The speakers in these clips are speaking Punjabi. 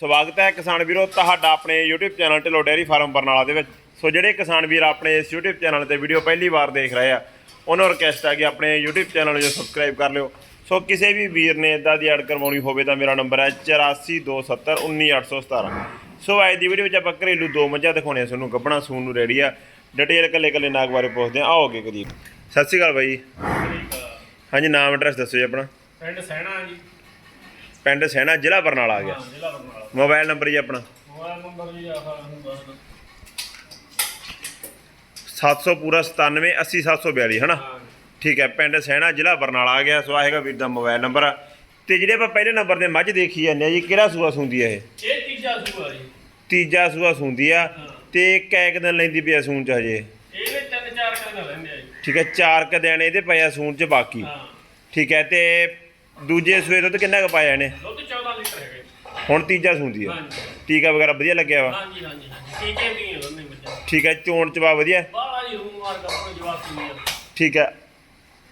ਸਵਾਗਤ ਹੈ ਕਿਸਾਨ ਵੀਰੋ ਤੁਹਾਡਾ ਆਪਣੇ YouTube channel Dhillon dairy farm Barnala ਦੇ ਵਿੱਚ। ਸੋ ਜਿਹੜੇ ਕਿਸਾਨ ਵੀਰ ਆਪਣੇ ਇਸ YouTube ਚੈਨਲ ਤੇ ਵੀਡੀਓ ਪਹਿਲੀ ਵਾਰ ਦੇਖ ਰਹੇ ਆ ਉਹਨਾਂ ਨੂੰ ਰਿਕਵੈਸਟ ਹੈ ਕਿ ਆਪਣੇ YouTube ਚੈਨਲ ਨੂੰ ਸਬਸਕ੍ਰਾਈਬ ਕਰ ਲਿਓ। ਸੋ ਕਿਸੇ ਵੀ ਵੀਰ ਨੇ ਇਦਾਂ ਦੀ ਐਡ ਕਰਵਾਉਣੀ ਹੋਵੇ ਤਾਂ ਮੇਰਾ ਨੰਬਰ ਹੈ 8427191817 ਸੋ ਅੱਜ ਦੀ ਵੀਡੀਓ ਵਿੱਚ ਆਪਾਂ ਘਰੇਲੂ ਦੋ ਮੱਝਾਂ ਦਿਖਾਉਣੀਆਂ ਤੁਹਾਨੂੰ ਗੱਬਣਾ ਸੂਣ ਨੂੰ ਰੈਡੀ ਆ। ਡਿਟੇਲ ਕੱਲੇ ਕੱਲੇ ਨਾਗ ਬਾਰੇ ਪੁੱਛਦੇ ਆ ਆਓਗੇ ਕਰੀਬ ਸਤਿ ਸ਼੍ਰੀ ਅਕਾਲ ਬਾਈ। ਹਾਂਜੀ ਨਾਮ ਐਡਰੈਸ ਦੱਸੋ ਜੀ ਆਪਣਾ। ਪਿੰਡ ਸੈਣਾ ਜੀ। ਪਿੰਡ ਸੈਣਾ ਜ਼ਿਲ੍ਹਾ ਬਰਨਾਲਾ ਆ ਗਿਆ। ਜ਼ਿਲ੍ਹਾ ਬਰਨਾਲਾ। ਮੋਬਾਈਲ ਨੰਬਰ ਜੀ ਆਪਣਾ। ਮੋਬਾਈਲ ਨੰਬਰ ਜੀ ਆਹ ਨੂੰ ਦੱਸ ਦਿਓ। 700 ਪੂਰਾ 97 80 742 ਹਨਾ? ਠੀਕ ਹੈ ਪਿੰਡ ਸੈਣਾ ਜ਼ਿਲ੍ਹਾ ਬਰਨਾਲਾ ਆ ਗਿਆ। ਸੋ ਆਹ ਹੈਗਾ ਵੀਰ ਦਾ ਮੋਬਾਈਲ ਨੰਬਰ। ਆ ਤੇ ਜਿਹੜੇ ਆਪਾਂ ਪਹਿਲੇ ਨੰਬਰ ਤੇ ਮੱਝ ਦੇਖੀ ਜਾਂਦੇ ਆ ਜੀ ਕਿਹੜਾ ਸੂਆ ਸੁੰਦੀ ਆ ਇਹ? ਇਹ ਤੀਜਾ ਸੂਆ ਜੀ। ਤੀਜਾ ਸੂਆ ਸੁੰਦੀ ਆ। ਤੇ ਕੈ ਕੁ ਦਿਨ ਲੈਂਦੀ ਪਿਆ ਸੂਣ ਚ ਹਜੇ। ਇਹਦੇ ਤਿੰਨ ਚਾਰ ਕੰਨ ਰਹਿੰਦੇ ਆ ਜੀ। ਠੀਕ ਹੈ ਚਾਰ ਕ ਦਿਨ ਇਹਦੇ ਪਿਆ ਸੂਣ ਚ ਬਾਕੀ। ਹਾਂ। ਠੀਕ ਹੈ ਤੇ ਦੂਜੇ ਸੂਏ ਦੁੱਧ ਕਿੰਨਾ ਕੁ ਪਾਇਆ ਇਹਨੇ? ਦੁੱਧ 14 ਲੀਟਰ ਹੈਗਾ। ਜੀ। ਹੁਣ ਤੀਜਾ ਸੁੰਦੀ ਆ। ਹਾਂਜੀ। ਟੀਕਾ ਵਗੈਰਾ ਵਧੀਆ ਲੱਗਿਆ ਵਾ? ਹਾਂਜੀ ਹਾਂਜੀ ਹਾਂਜੀ। ਟੀਕੇ ਵੀ ਹੈ ਦੋਨੇ ਬੱਚੇ ਠੀਕ ਹੈ ਚੋਣ ਚ ਵਾ ਵਧੀਆ? ਬਾਹਲਾ ਜੀ ਰੂਮ ਮਾਰ ਕੇ ਆਪਣਾ ਜਵਾਬ ਸੀ ਠੀਕ ਹੈ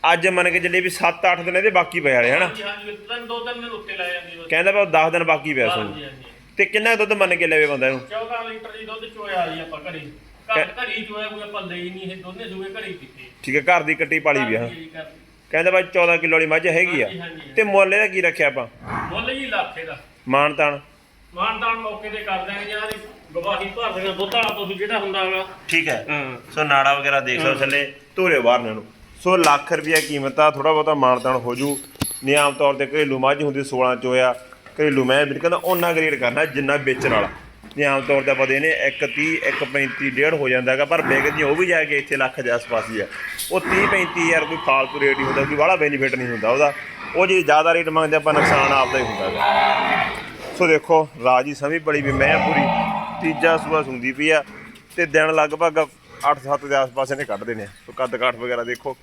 ਅੱਜ ਮੰਨ ਕੇ ਚੱਲੇ ਵੀ 7-8 ਦਿਨ ਇਹਦੇ ਬਾਕੀ ਪਏ ਵਾਲੇ ਹਨਾ? ਹਾਂਜੀ ਹਾਂਜੀ ਤਿੰਨ ਦੋ ਤਿੰਨ ਦਿਨ ਉੱਤੇ ਲੈ ਜਾਂਦੀ ਬਸ ਕਹਿੰਦਾ ਵਾ 10 ਦਿਨ ਬਾਕੀ ਪਿਆ ਹਾਂਜੀ ਹਾਂਜੀ। ਤੇ ਕਿੰਨਾ ਕੁ ਦੁੱਧ ਮੰਨ ਕੇ ਲੈਵੇ ਬੰਦਾ ਇਹਨੂੰ? 14 ਲੀਟਰ ਜੀ ਦੁੱਧ ਚੋਇਆ ਜੀ ਆਪਾਂ ਘਰੇ ਘਰ ਘਰੀ ਚੋਇਆ ਕੋਈ ਆਪਾਂ ਲਈ ਨਹੀਂ ਇਹ ਦੋਨੇ ਸੂਏ ਘਰੇ ਪੀਤੇ। ਠੀਕ ਹੈ ਘਰ ਦੀ ਕੱਟੀ ਪਾਲੀ ਵੀ ਆ। ਹਾਂਜੀ ਜੀ, ਘਰ ਦੀ। ਕਹਿੰਦਾ ਬਾਈ 14 ਕਿਲੋ ਵਾਲੀ ਮੱਝ ਹੈਗੀ ਆ। ਹਾਂਜੀ, ਹਾਂਜੀ। ਤੇ ਮੁੱਲ ਇਹਦਾ ਕੀ ਰੱਖਿਆ ਆਪਾਂ? ਮੁੱਲ ਜੀ ਲੱਖੇ ਦਾ ਮਾਨ ਤਾਨ ਮਾਨਦਾਨ ਮੌਕੇ ਤੇ ਕਰ ਦਾਂਗੇ ਜਾਂ ਦੀ ਗਵਾਹੀ ਭਰ ਦੇਣਾ ਦੁੱਧ ਵਾਲਾ ਤੁਸੀਂ ਜਿਹੜਾ ਹੁੰਦਾ ਹੈਗਾ ਠੀਕ ਹੈ। ਹਾਂ। ਸੋ ਨਾੜਾ ਵਗੈਰਾ ਦੇਖ ਲਓ ਥੱਲੇ ਧੂਰੇ ਬਾਹਰ ਨੇ ਨੂੰ ਸੋ ਲੱਖ ਰੁਪਿਆ ਕੀਮਤ ਆ ਥੋੜਾ ਬਹੁਤਾ ਮਾਨ ਤਾਨ ਹੋ ਜੂ। ਨਿਆਮ ਤੌਰ ਤੇ ਘਰੇਲੂ ਮੱਝ ਹੁੰਦੀ 16 ਚੋਇਆ ਘਰੇਲੂ ਮੈਂ ਵੀ ਕਹਿੰਦਾ ਉਹਨਾਂ ਗ੍ਰੇਡ ਕਰਨਾ ਜਿੰਨਾ ਵੇਚਣ ਵਾਲਾ। ਨਿਆਮ ਤੌਰ ਤੇ ਆਪਾਂ ਦੇਨੇ 130 135 ਡੇਢ ਹੋ ਜਾਂਦਾ ਹੈਗਾ, ਪਰ ਵਿਕਦੀ ਉਹ ਵੀ ਜਾ ਕੇ ਇੱਥੇ ਲੱਖ ਦੇ ਆਸ-ਪਾਸ ਹੀ ਆ। ਉਹ 30 35 ਯਾਰ ਕੋਈ ਫਾਲਤੂ ਰੇਟ ਹੀ ਹੁੰਦਾ, ਕੋਈ ਵਾਲਾ ਬੈਨੀਫਿਟ ਨਹੀਂ ਹੁੰਦਾ ਉਹਦਾ। ਉਹ ਜੇ ਜ਼ਿਆਦਾ ਰੇਟ ਮੰਗਦੇ ਆਪਾਂ ਨੁਕਸਾਨ ਆਪਦਾ ਹੀ ਹੁੰਦਾ ਹੈਗਾ। ਸੋ ਦੇਖੋ ਰਾਜੀ ਸਮੀ ਬੜੀ ਵੀ ਮੈਂ ਪੂਰੀ ਤੀਜਾ ਸੂਆ ਸੁੰਦੀ ਪਈ ਆ ਤੇ ਦਿਨ ਲਗਭਗ 8-7 ਦੇ ਆਸ-ਪਾਸ ਇਹਨੇ ਕੱਢਦੇ ਨੇ ਸੋ ਕੱਦ ਕਾਠ ਵਗੈਰਾ ਦੇਖੋ,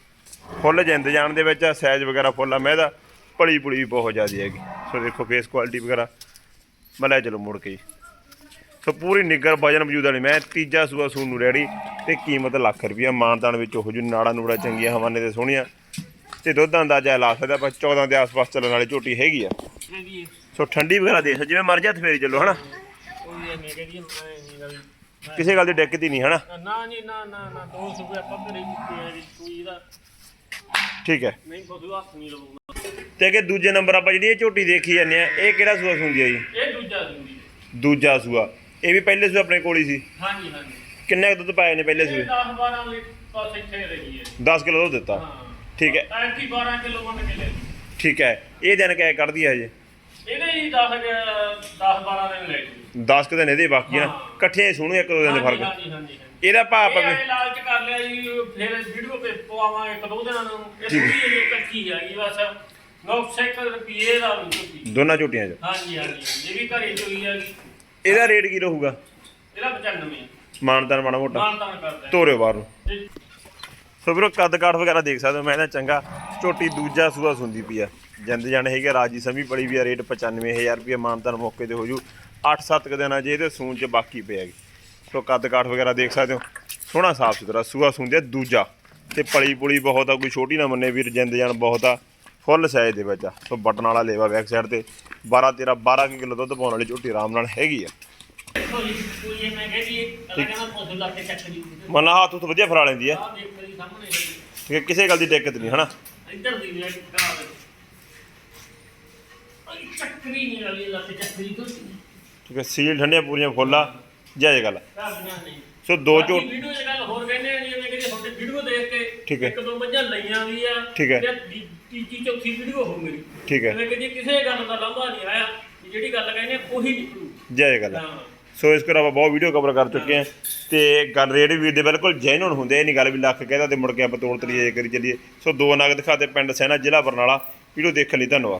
ਫੁੱਲ ਜਿੰਦ ਜਾਣ ਦੇ ਵਿੱਚ ਸਾਈਜ਼ ਵਗੈਰਾ ਫੁੱਲ ਆ, ਮੈਂ ਇਹਦਾ ਭਲੀ ਭੁਲੀ ਵੀ ਬਹੁਤ ਜ਼ਿਆਦੀ ਹੈਗੀ। ਸੋ ਦੇਖੋ ਫੇਸ ਕੁਆਲਿਟੀ ਵਗੈਰਾ, ਮੈਂ ਲੈ ਚਲੋ ਮੁੜ ਕੇ ਜੀ। ਸੋ ਪੂਰੀ ਨਿੱਗਰ ਵਜਨ ਵਜੂਦ ਵਾਲੀ ਮੈਂ ਤੀਜਾ ਸੂਆ ਸੂਣ ਨੂੰ ਰੈਡੀ ਤੇ ਕੀਮਤ ਲੱਖ ਰੁਪਈਆ ਮਾਨਦਾਨ ਵਿੱਚ ਉਹ ਜੂ ਨਾੜਾ ਨੂੜਾ ਚੰਗੀਆਂ ਹਵਾਨੇ ਤੇ ਸੋਹਣੀਆਂ। ਤੇ ਦੁੱਧ ਦਾ ਅੰਦਾਜ਼ਾ ਲਾ ਸਕਦਾ ਪਰ 14 ਦੇ ਆਸ-ਪਾਸ ਚੱਲਣ ਵਾਲੀ ਝੋਟੀ ਹੈਗੀ ਆ। ਸੋ ਠੰਡੀ ਵਗੈਰਾ ਦੇਖ ਜਿਵੇਂ ਮਰਜ਼ੀ ਹੱਥ ਫੇਰੀ ਚੱਲੋ ਹਨਾ? ਕੋਈ ਨਹੀਂ ਨਹੀਂ ਕਿਸੇ ਗੱਲ ਦੀ ਦਿੱਕਤ ਹੀ ਨਹੀਂ ਹਨਾ? ਨਾ ਜੀ ਨਾ ਨਾ ਨਾ ਦੋ ਸੂਏ ਆਪਾਂ ਘਰੇ ਕੀਤੇ ਆ ਜੀ ਕੋਈ ਇਹਦਾ ਠੀਕ ਹੈ। ਨਹੀਂ ਬਦੂ ਹੱਥ ਨਹੀਂ ਲਵਾਉਂਦਾ ਤੇ ਕਿ ਦੂਜੇ ਨੰਬਰ ਆਪਾਂ ਜਿਹੜੀ ਇਹ ਝੋਟੀ ਦੇਖੀ ਜਾਂਦੇ ਆ ਇਹ ਕਿਹੜਾ ਸੂਆ ਸੁੰਦੀ ਆ ਜੀ? ਇਹ ਦੂਜਾ ਹੈ ਦੂਜਾ ਸੂਆ। ਇਹ ਵੀ ਪਹਿਲੇ ਸੂਆ ਆਪਣੇ ਕੋਲ ਹੀ ਸੀ। ਹਾਂਜੀ ਹਾਂਜੀ। ਕਿੰਨਾ ਕੁ ਦੁੱਧ ਪਾਏ ਨੇ ਪਹਿਲੇ ਇਹ ਸੂਏ? 10 12 ਲੀਟਰ ਇੱਥੇ ਰਹੀ ਹੈ 10 ਕਿਲੋ ਦੁੱਧ ਦਿੱਤਾ। ਠੀਕ ਹੈ। 35 12 ਕਿਲੋ ਮੰਨ ਕੇ ਲੈ ਠੀਕ ਹੈ। ਇਹ ਦਿਨ ਕਿਆ ਕੱਢਦੀ ਹੈ ਹਜੇ? ਇਹਦੇ ਹੀ 10 10 12 ਦਿਨ ਲੈ ਜੀ 10 ਕੁ ਦਿਨ ਇਹਦੇ ਬਾਕੀ ਆ। ਨਾ। ਇਕੱਠੇ ਸੁਣੂ ਇੱਕ ਦੋ ਦਿਨ ਦੇ ਫ਼ਰਕ। ਹਾਂਜੀ ਹਾਂਜੀ ਹਾਂਜੀ। ਇਹਦਾ ਭਾਅ ਇਹ ਪਵੇ ਐਂ ਲਾਲਚ ਕਰ ਲਿਆ ਜੀ ਫਿਰ ਵੀਡੀਓ ਤੇ ਪਵਾਵਾਂ ਇੱਕ ਦੋ ਦਿਨਾਂ ਨੂੰ। ਇਹ। ਥੋੜੀ ਜਿਹੀ ਕੱਚੀ ਹੈਗੀ ਬਸ 900 ਰੁਪਏ ਦਾ। ਦੋਨਾਂ ਝੋਟੀਆਂ 'ਚ। ਹਾਂਜੀ ਹਾਂਜੀ ਇਹ ਵੀ ਘਰੇ ਚੋਈ ਹੈਗੀ ਇਹਦਾ ਰੇਟ ਕੀ ਰਹੂਗਾ? ਇਹਦਾ 95 ਮਾਨਦਾਨ ਮਾੜਾ ਮੋਟਾ। ਮਾਨਤਾਨ ਕਰਦਾ। ਤੋਰਿਓ ਬਾਹਰ ਨੂੰ। ਸੋ ਵੀਰੋ ਕੱਦ ਕਾਠ ਵਗੈਰਾ ਦੇਖ ਸਕਦੇ ਹੋ ਮੈਂ ਇਹਦਾ ਚੰਗਾ ਝੋਟੀ ਦੂਜਾ ਸੂਆ ਸੁੰਦੀ ਪਈ ਆ। ਜਿੰਦ ਜਾਣ ਹੈਗੇ ਰਾਜੀ ਸਮੀ ਬੜੀ ਵੀ ਆ ਰੇਟ 95000 ਰੁਪਏ ਮਾਨਦਾਨ ਮੌਕੇ ਤੇ ਹੋ ਜੂ 8-7 ਕ ਦਿਨਾਂ ਜੇ ਇਹਦੇ ਸੂਣ ਚ ਬਾਕੀ ਪਿਆਗੀ ਸੋ ਕੱਦ ਕਾਠ ਵਗੈਰਾ ਦੇਖ ਸਕਦੇ ਹੋ ਸੋਹਣਾ ਸਾਫ਼ ਸੁਥਰਾ ਸੂਆ ਸੁੰਦੇ ਦੂਜਾ। ਤੇ ਪਲੀ ਪੁਲੀ ਬਹੁਤ ਆ ਕੋਈ ਛੋਟੀ ਨਾ ਮੰਨੇ ਵੀਰ ਜਿੰਦ ਜਾਣ ਬਹੁਤ ਆ ਫੁੱਲ ਸਾਈਜ਼ ਦੇ ਵਿੱਚ ਆ। ਸੋ ਬਟਨ ਵਾਲਾ ਲੇਵਾ ਬੈਕ ਸਾਈਡ ਤੇ। 12 13 12 ਕਿਲੋ ਦੁੱਧ ਪਾਉਣ ਵਾਲੀ ਝੋਟੀ ਆਰਾਮ ਨਾਲ ਹੈਗੀ ਆ। ਇਹ ਇਹ ਮੰਨ ਹੱਥ ਉੱਤ ਵਧੀਆ ਫਰਾ ਲੈਂਦੀ ਆ। ਠੀਕ ਹੈ ਕਿਸੇ ਗੱਲ ਦੀ ਦਿੱਕਤ ਨਹੀਂ ਹਨਾ? ਇੱਧਰ ਦੀ ਵੇਖ। ਕਰਾ ਦੇ ਅਈ ਚੱਕਰੀ ਨਹੀਂ ਵਾਲੀ ਲੱਤ ਚੱਕਰੀ ਤੋਂ ਠੀਕ ਹੈ ਸੀਲ ਠੰਡੀਆਂ ਪੂਰੀਆਂ ਫੁੱਲਾ ਜਾਇਜ਼ ਗੱਲ ਸੋ ਦੋ ਝੋਟ ਵੀਡੀਓ 'ਚ ਗੱਲ ਹੋਰ ਕਹਿੰਦੇ ਆ ਜਿਵੇਂ ਕਿ ਤੁਹਾਡੇ ਵੀਡੀਓ ਦੇਖ ਕੇ ਠੀਕ ਹੈ। ਇੱਕ ਦੋ ਮੱਝਾਂ ਲਈਆਂ ਵੀ ਆ ਠੀਕ ਹੈ। ਤੇ ਤੀ- ਤੀਜੀ ਚੌਥੀ ਵੀਡੀਓ ਹੋ ਮੇਰੀ। ਠੀਕ ਹੈ। ਕਿ ਜੀ ਕਿਸੇ ਗੱਲ ਦਾ ਲੰਬਾ ਨਹੀਂ ਆਇਆ ਵੀ ਜਿਹੜੀ ਗੱਲ ਕਹਿੰਦੇ ਆ ਉਹੀ ਨਿਕਲੂ ਜਾਇਜ਼ ਗੱਲ ਆ। ਹਾਂ। ਸੋ ਇਸ ਕਰ ਆਪਾਂ ਬਹੁਤ ਵੀਡੀਓ ਕਵਰ ਕਰ ਚੁੱਕੇ ਹਾਂ ਤੇ ਗੱਲ ਰੇਟ ਵੀ ਦੇ ਬਿਲਕੁਲ ਜੈਨੂਨ ਹੁੰਦੇ ਇਹ ਨਹੀਂ ਗੱਲ ਵੀ ਲੱਖ ਕਹਿੰਦਾ ਤੇ ਮੁੜ ਕੇ ਆਪਾਂ ਤੋੜ ਤਰੀਏ ਕਰੀ ਚੱਲੀਏ। ਸੋ ਦੋ ਨਗ ਦਿਖਾਤੇ ਪਿੰਡ ਸੈਨਾ ਜ਼ਿਲ੍ਹਾ ਬਰਨਾਲਾ। ਵੀਡੀਓ ਦੇਖਣ ਲਈ ਧੰਨਵਾਦ।